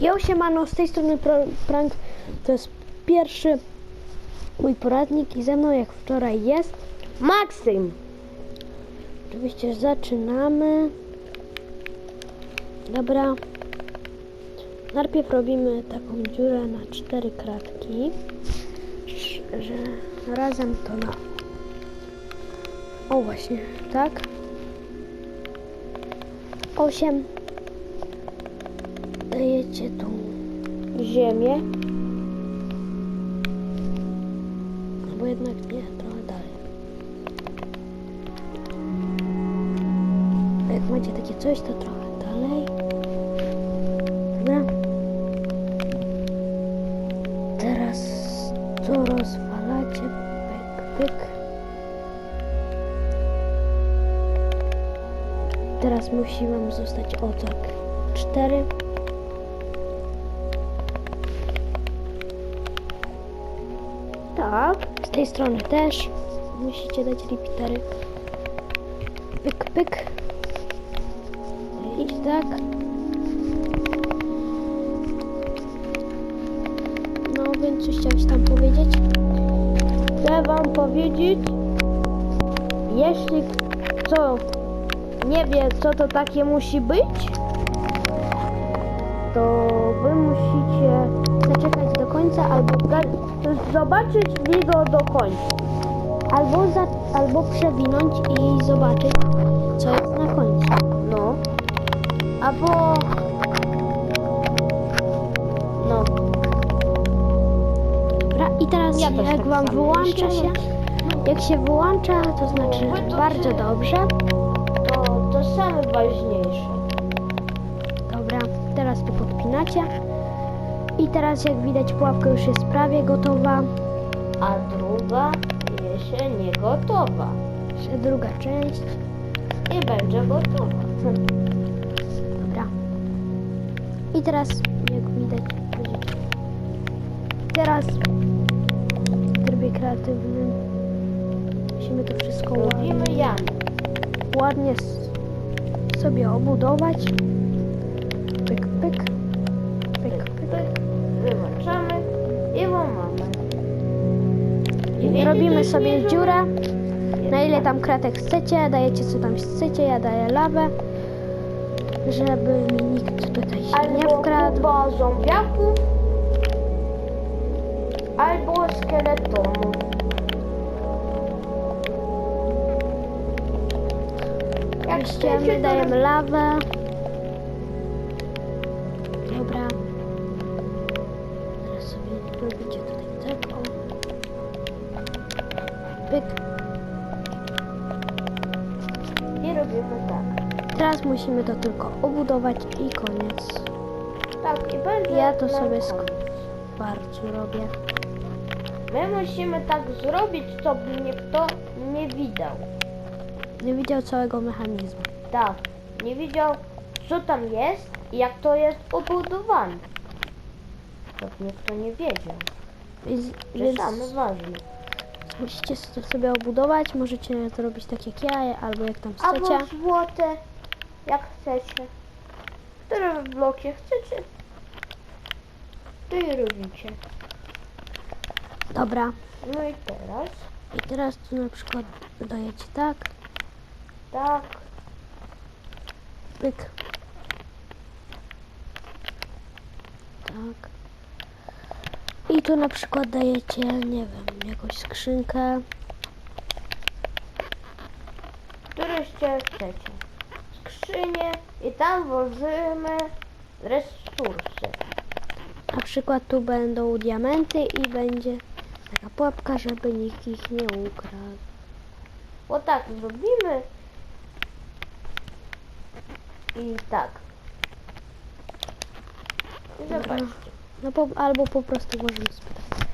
Jo, siemano, z tej strony Prank. To jest pierwszy mój poradnik i ze mną jak wczoraj jest Maksym. Oczywiście zaczynamy. Dobra. Najpierw robimy taką dziurę na cztery kratki, że razem to na... O właśnie, tak. Osiem gdzie tu? Ziemię. No bo jednak nie, trochę dalej. A jak macie takie coś, to trochę dalej. Dobra. Teraz tu rozwalacie. Pyk, pyk. teraz musi wam zostać otak 4 Tak. Z tej strony też musicie dać repeatery. Pyk, pyk. I tak. No więc coś chciałeś tam powiedzieć? Chcę wam powiedzieć, jeśli kto nie wie, co to takie musi być, to wy musicie Zaczekać końca albo, zobaczyć wideo do końca. albo, za, albo przewinąć i zobaczyć, co jest na końcu. No. Albo... No. I teraz Ja jak tak wam wyłącza się, jak się wyłącza, to znaczy to bardzo dobrze. To, to same ważniejsze. Dobra, teraz tu podpinacie. I teraz jak widać pułapka już jest prawie gotowa. A druga jeszcze nie gotowa. Jeszcze druga część. I będzie gotowa. Dobra. I teraz jak widać będzie- teraz w trybie kreatywnym musimy to wszystko Robimy ładnie, ładnie sobie obudować. Pyk. Pyk, robimy sobie dziurę. Na ile tam kratek chcecie, dajecie co tam chcecie, ja daję lawę, żeby mi nikt tutaj się nie Albo wkradł. kupa zombiaków, albo skeletonów. Jak dajemy lawę. Dobra. Teraz sobie robicie tutaj tak o. Pyk. I robimy tak. Teraz musimy to tylko obudować i koniec. Tak, i będzie Ja to sobie koniec. sk- Bardzo robię. My musimy tak zrobić, żeby nikt nie widział. Nie widział całego mechanizmu. Tak, nie widział, co tam jest i jak to jest obudowane. Żeby nikt nie wiedział. Więc, To więc same ważne. Musicie to sobie obudować. Możecie to robić tak jak ja, albo jak tam Albo chcecie. złote, jak chcecie. Które bloki chcecie, to i robicie. Dobra. No i teraz, I teraz tu na przykład dajecie tak, tak, pyk. Tak. I tu na przykład dajecie, nie wiem, jakąś skrzynkę. któreście chcecie. Skrzynię i tam włożymy resursy. Na przykład tu będą diamenty i będzie taka pułapka, żeby nikt ich nie ukradł. Bo tak zrobimy. I tak. I zobaczcie. No po, albo po prostu możemy spytać.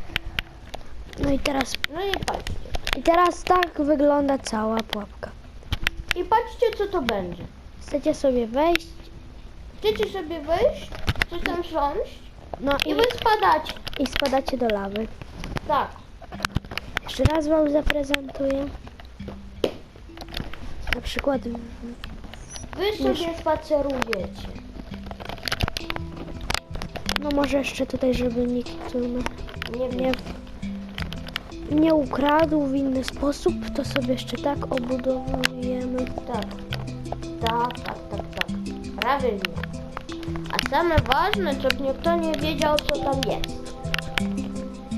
No i teraz, No i patrzcie. i teraz tak wygląda cała pułapka. I patrzcie co to będzie. Chcecie sobie wejść, Chcecie sobie wejść, coś tam siąść no i i, wy spadacie. i spadacie do lawy. Tak. Jeszcze raz Wam zaprezentuję. Na przykład Wy sobie spacerujecie. No może jeszcze tutaj, żeby nikt nie, nie, nie ukradł w inny sposób, to sobie jeszcze tak obudowujemy. Tak, tak, tak, tak, tak. Prawie A same ważne, żeby nikt nie wiedział, co tam jest.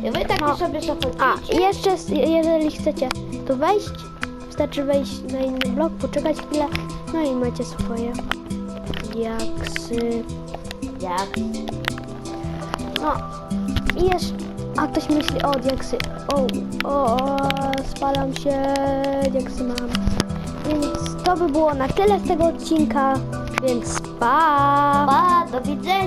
I wy tak no. sobie zachodzicie. A, jeszcze jeżeli chcecie tu wejść, wystarczy wejść na inny blok, poczekać chwilę, no i macie swoje. jak Jaksy. Jak. No i jeszcze, a ktoś myśli, o diaksy, o, o, o spalam się, diaksy mam. Więc to by było na tyle z tego odcinka, więc pa! Pa, do widzenia.